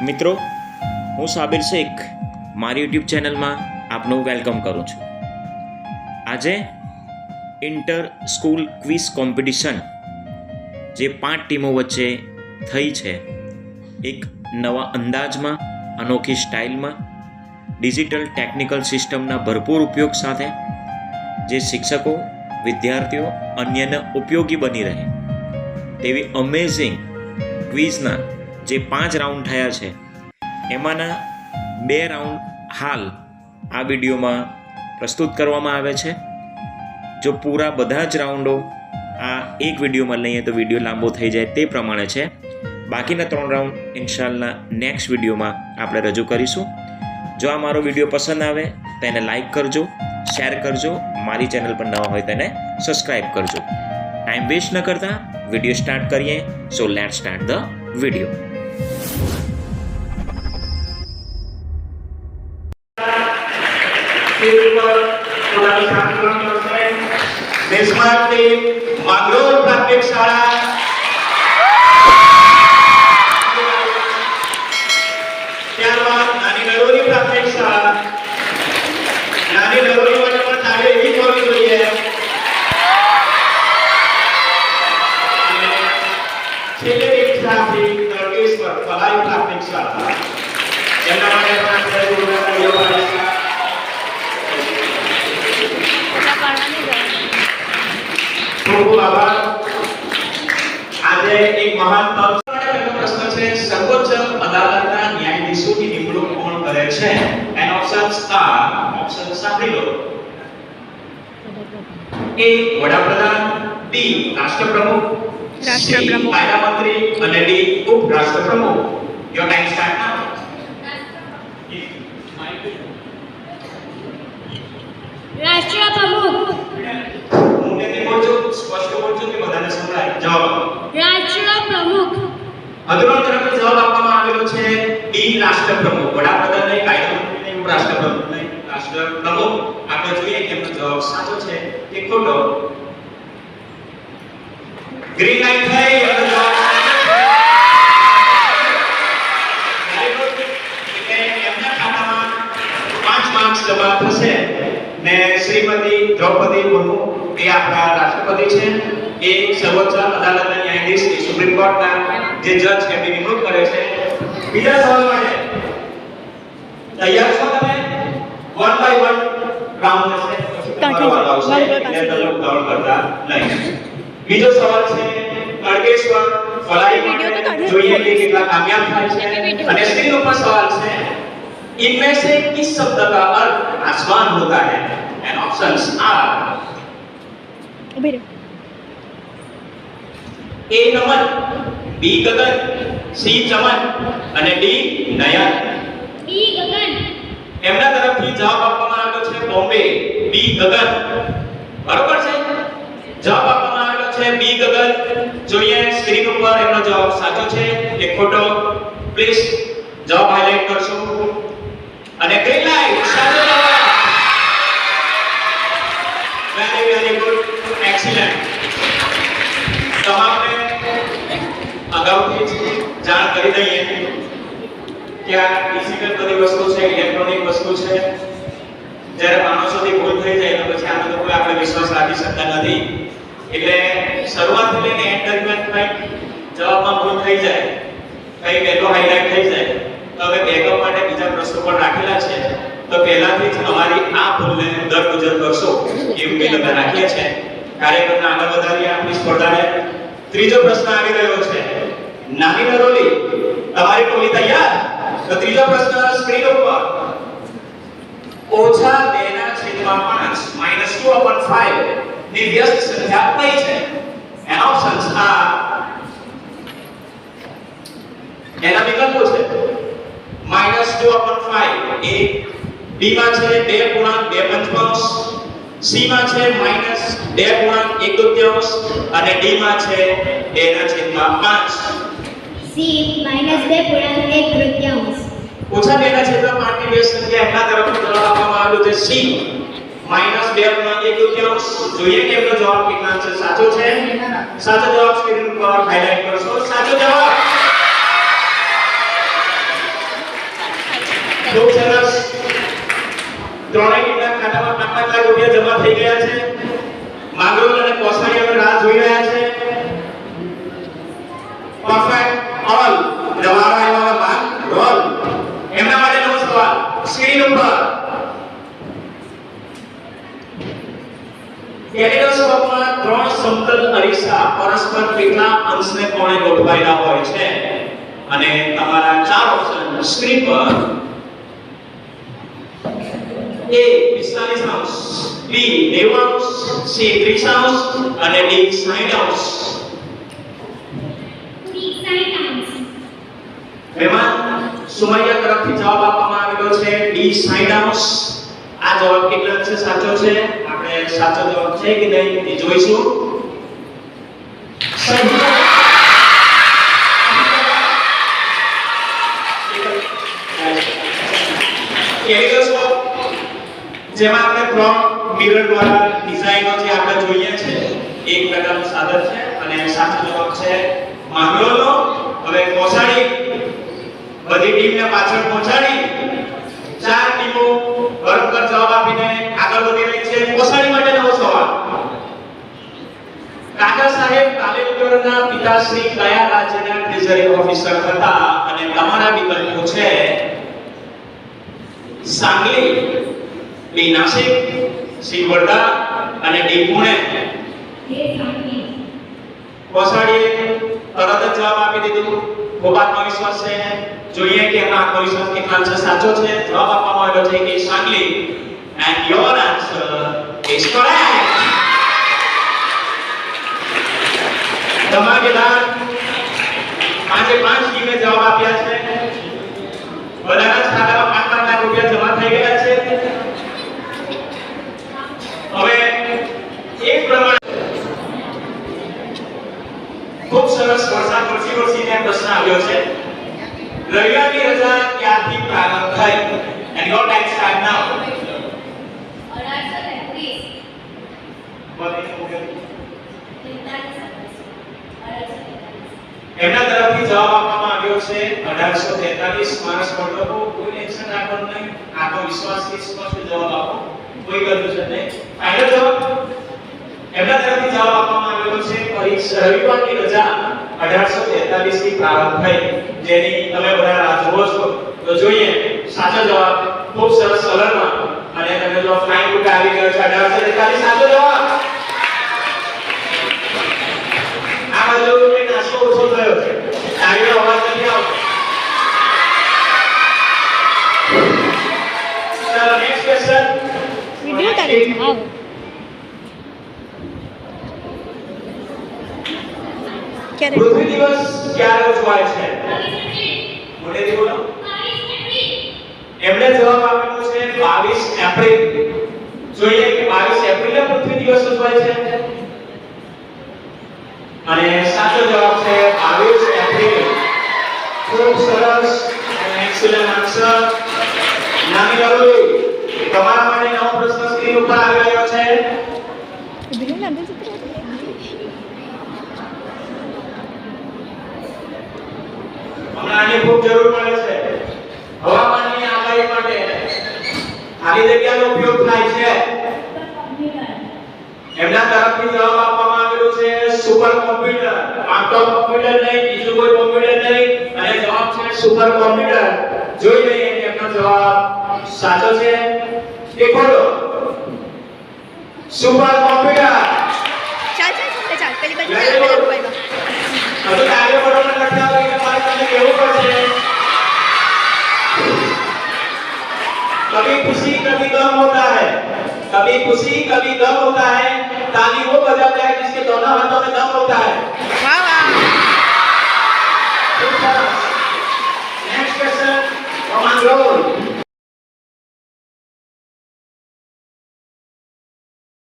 મિત્રો, હું સાબિર શેખ, મારી યુટ્યુબ ચેનલમાં આપનું વેલકમ કરું છું. આજે ઇન્ટર સ્કૂલ ક્વિઝ કોમ્પિટિશન જે પાંચ ટીમો વચ્ચે થઈ છે, એક નવા અંદાજમાં, અનોખી સ્ટાઇલમાં, ડિજિટલ ટેકનિકલ સિસ્ટમના ભરપૂર ઉપયોગ સાથે, જે શિક્ષકો, વિદ્યાર્થીઓ અન્યને ઉપયોગી બની રહે. તેવી અમેઝિંગ ક્વિઝના જે પાંચ રાઉન્ડ થયા છે, એમાંના બે રાઉન્ડ હાલ આ વિડીયોમાં પ્રસ્તુત કરવામાં આવે છે. જો પૂરા બધા જ રાઉન્ડો આ એક વિડીયોમાં લઈએ તો વીડિયો લાંબો થઈ જાય તે પ્રમાણે છે. બાકીના ત્રણ રાઉન્ડ ઇન્શાલ્લાહ નેક્સ્ટ વિડીયોમાં આપણે રજૂ કરીશું. જો આ મારો વીડિયો પસંદ આવે તો એને લાઈક કરજો, શેર કરજો, મારી ચેનલ પર નવા હોય તેને સબસ્ક્રાઇબ કરજો. ટાઈમ વેસ્ટ ન કરતા, વીડિયો સ્ટાર્ટ કરીએ so let start the video stage પર પોતાની કાર્યક્રમ કરશે બેસમાર ટીમ માંગરોળ પ્રાથમિક શાળા ત્યારબાદ નાની નરોરી પ્રાથમિક શાળા નાની નરોરી માટે પણ તાળી એવી જ હોવી જોઈએ અને છેલ્લે એક સાથી તળકેશ્વર ફલાઈ પ્રાથમિક શાળા એમના માટે પણ આપણે જોરદાર તાળીઓ પાડીશું ખૂબ ખૂબ આભાર. આજે એક મહાન તક પહેલો પ્રશ્ન છે સર્વોચ્ચ અદાલતના ન્યાયાધીશોની નિમણૂક કોણ કરે છે? એન ઓપ્શન્સ આર ઓપ્શન સાંભળી લો. એ વડાપ્રધાન બી રાષ્ટ્રપ્રમુખ રાષ્ટ્રપ્રમુખ. કાયદા મંત્રી અને ડી ઉપરાષ્ટ્રપ્રમુખ. યોર ટાઈમ સ્ટાર્ટ નાઉ રાષ્ટ્રીય પ્રમુખ મોટેથી બોલજો સ્પષ્ટ બોલજો કે બધાને સંભળાય. જવાબ રાષ્ટ્ર પ્રમુખ. અગ્રણી તરફથી જવાબ આપવામાં આવેલો છે ડી રાષ્ટ્રપ્રમુખ વડાપ્રધાન નહીં કાયદા નહીં રાષ્ટ્ર પ્રમુખ. નહીં રાષ્ટ્રપ્રમુખ આપણે જોઈએ કે એમનો જવાબ સાચો છે કે ખોટો. ગ્રીન લાઈટ થઈ અને જવાબ જમા થશે. ને શ્રીમતી દ્રૌપદી મુર્મુ એ આપણા રાષ્ટ્રપતિ છે. એ સર્વોચ્ચ અદાલતના ન્યાયાધીશ એ સુપ્રીમ કોર્ટના જે જજ છે એમની નિમણૂક કરે છે. બીજા સવાલ માટે તૈયાર છો તમે? વન બાય વન રાઉન્ડ હશે. તમારો આવશે. એટલે તમે ઉતાવળ કરતા નહીં. બીજો સવાલ છે તડકેશ્વર ફલાઈ માટે જોઈએ કે કેટલા કામયાબ થાય છે. અને સ્ત્રીનો ઉપર સવાલ છે. इनमें से किस शब्द का अर्थ आसमान होता है एंड ऑप्शंस आर ઉભી રહો ए नमन बी गगन सी चमन અને ડી નયન ઈ ગગન એમના તરફથી જવાબ આપવામાં આવ્યો છે બોમ્બે બી ગગન બરોબર છે જવાબ આપવામાં આવ્યો છે બી ગગન જોઈએ સ્ક્રીન ઉપર એમનો જવાબ સાચો છે કે ખોટો પ્લીઝ જવાબ હાઇલાઇટ કરશો અને ગ્રીન લાઈટ જવાબ વેરી વેરી ગુડ એક્સિલન્ટ તમામને અગાઉથી જ જાણ કરી દઈએ કે આ ફિઝિકલ બધી વસ્તુ છે ઇલેક્ટ્રોનિક વસ્તુ છે. જ્યારે માણસોથી ભૂલ થઈ જાય તો પછી આનો તો કોઈ આપણે વિશ્વાસ રાખી શકતા નથી. એટલે શરૂઆતથી લઈને એન્ડ કંઈક જવાબમાં ભૂલ થઈ જાય, કંઈક એટલો હાઇલાઇટ થઈ જાય તો હવે બેકઅપ માટે બીજા પ્રશ્નો પણ રાખેલા છે. તો પહેલાથી જ અમારી આ ભૂલને દરગુજર કરશો એવું મેં તમે રાખીએ છે. કાર્યક્રમને આગળ વધારી આપણી સ્પર્ધાને. ત્રીજો પ્રશ્ન આવી રહ્યો છે. નાની નરોલી, તમારી ટોલી તૈયાર? તો ત્રીજો પ્રશ્ન સ્ક્રીન ઉપર. ઓછા 2 ના છેદમાં 5 માઇનસ 2 upon 5 ની વ્યસ્ત સંખ્યા કઈ છે? એના ઓપ્શન્સ આ. એના વિકલ્પો છે માઇનસ 2 upon 5 એ બી માં છે 2 પૂર્ણાંક 2 પંચમાંશ સી માં છે માઇનસ 2 ગુણાંક 1 તૃતીયાંશ અને ડી માં છે 2 ના છેદમાં 5 સી માઇનસ બે પૂર્ણાંક એક તૃતીયાંશ. ઓછા બે છે તો પાંચની બે સંખ્યા એમના તરફથી જવાબ આપવામાં આવ્યો છે સી. માઇનસ બે પૂર્ણાંક એક તૃતીયાંશ. જોઈએ કે એમનો જવાબ કેટલા છે સાચો છે? સાચો જવાબ સ્ક્રીન પર હાઇલાઇટ કરશો. સાચો જવાબ! ખૂબ સરસ. ત્રણેય ટીમના ખાતામાં પાંચ પાંચ લાખ રૂપિયા જમા થઈ ગયા છે. માંગરોળ અને કોસાણી હવે રાહ જોઈ રહ્યા છે. પરફેક્ટ ઓલ દવારા એવા માંગ રોલ. એમના માટે નવો સવાલ સ્ક્રીન નંબર કેલિડોસ્કોપમાં ત્રણ સમતલ અરીસા પરસ્પર કેટલા અંશને કોણે ગોઠવાયેલા હોય છે? અને તમારા ચાર ઓપ્શન સ્ક્રીન પર A 45 અંશ B 90 અંશ C 30 અંશ અને D 60 અંશ એમાં સુમૈયા તરફથી જવાબ આપવામાં આવેલો છે ડી 60 અંશ આ જવાબ કેટલા અંશે સાચો છે? આપણે સાચો જવાબ છે કે નહીં એ જોઈશું. કેલિડોસ્કોપ જેમાં આપણે ત્રણ મિરર દ્વારા ડિઝાઇનો જે આપણે જોઈએ છે, એક પ્રકારનું સાધન છે અને સાચો જવાબ છે માંગરોલો. હવે કોસાડી બધી ટીમને પાછળ પહોંચાડી. ચાર ટીમો બરોબર જવાબ આપીને આગળ વધી રહી છે. કોસાડી માટે નવો સવાલ. કાકા સાહેબ કાલેલકરના પિતાશ્રી કયા રાજ્યના ટ્રેઝરી ઓફિસર હતા? અને તમારા વિકલ્પો છે સાંગલી. બી નાસિક અને ડી પુણે. તરત જ જવાબ આપી દીધું. ખૂબ આત્મવિશ્વાસ છે. જોઈએ કે એમનો આત્મવિશ્વાસ કેટલા છે સાચો છે. જવાબ આપવામાં આવ્યો છે કે Sangli and your answer is correct ધમાકેદાર પાંચે પાંચ ટીમે જવાબ આપ્યા છે. બધાના જ ખાતામાં પાંચ પાંચ લાખ રૂપિયા જમા થઈ ગયા છે હવે એક પ્રમાણે ખૂબ સરસ વરસાદ વરસી વરસીને પ્રશ્ન આવ્યો છે. રવિવારની રજા ક્યારથી પ્રારંભ થઈ and your time start now એમના તરફથી જવાબ આપવામાં આવ્યો છે 1843 માણસ મંડપો કોઈ ટેન્શન રાખવાનું નહીં. આત્મવિશ્વાસથી સ્પષ્ટ જવાબ આપો. કોઈ કન્ફ્યુઝન નહીં? ફાઇનલ જવાબ? એમના તરફથી જવાબ આપવામાં આવ્યો છે, પરીક્ષા રવિવારની રજા 1843 થી પ્રારંભ થઈ, જેની તમે બધા રાહ જુઓ છો. તો જોઈએ, સાચો જવાબ ખૂબ સરસ સરળમાં અને તમે જો ફાઇન બુક આવી ગયો છે 1843 સાચો જવાબ? આ બાજુ એક નાસ્તો ઓછો થયો છે. તાળીનો અવાજ નથી આવતો. ચલો નેક્સ્ટ ક્વેશ્ચન વિડિયો કરી આવો ક્યારે? પૃથ્વી દિવસ ક્યારે ઉજવાય છે? મોટેથી બોલો. એમણે જવાબ આપેલો છે 22 એપ્રિલ. જોઈએ કે 22 એપ્રિલે પૃથ્વી દિવસ ઉજવાય છે? અને સાચો જવાબ છે 22 એપ્રિલ. ખૂબ સરસ એક્સેલન્ટ આન્સર નાની રવિ તમારા માટે નવો પ્રશ્ન સ્ક્રીન ઉપર આવી રહ્યો છે વિડિયો લાંબો છે હમણાં આની ખૂબ જરૂર પડે છે. હવામાનની આગાહી માટે ખાલી જગ્યાનો ઉપયોગ થાય છે. એમના તરફથી જવાબ આપવામાં આવેલો છે સુપર કોમ્પ્યુટર. તો કોમ્પ્યુટર નહીં બીજું કોઈ કોમ્પ્યુટર નહીં. અને જવાબ છે સુપર કોમ્પ્યુટર. જોઈ લઈએ કે એમનો જવાબ સાચો છે કે ખોટો. Super computer. ચાલ ચાલ ચાલ ચાલ પેલી બાજુ Very પેલા હવે આગળ બરોબર લખતા હોય તમારે તમને કહેવું પડશે कभी खुशी कभी गम होता है कभी खुशी कभी गम होता है ताली वो बजाता है जिसके दोनों हाथों में दम होता है नेक्स्ट क्वेश्चन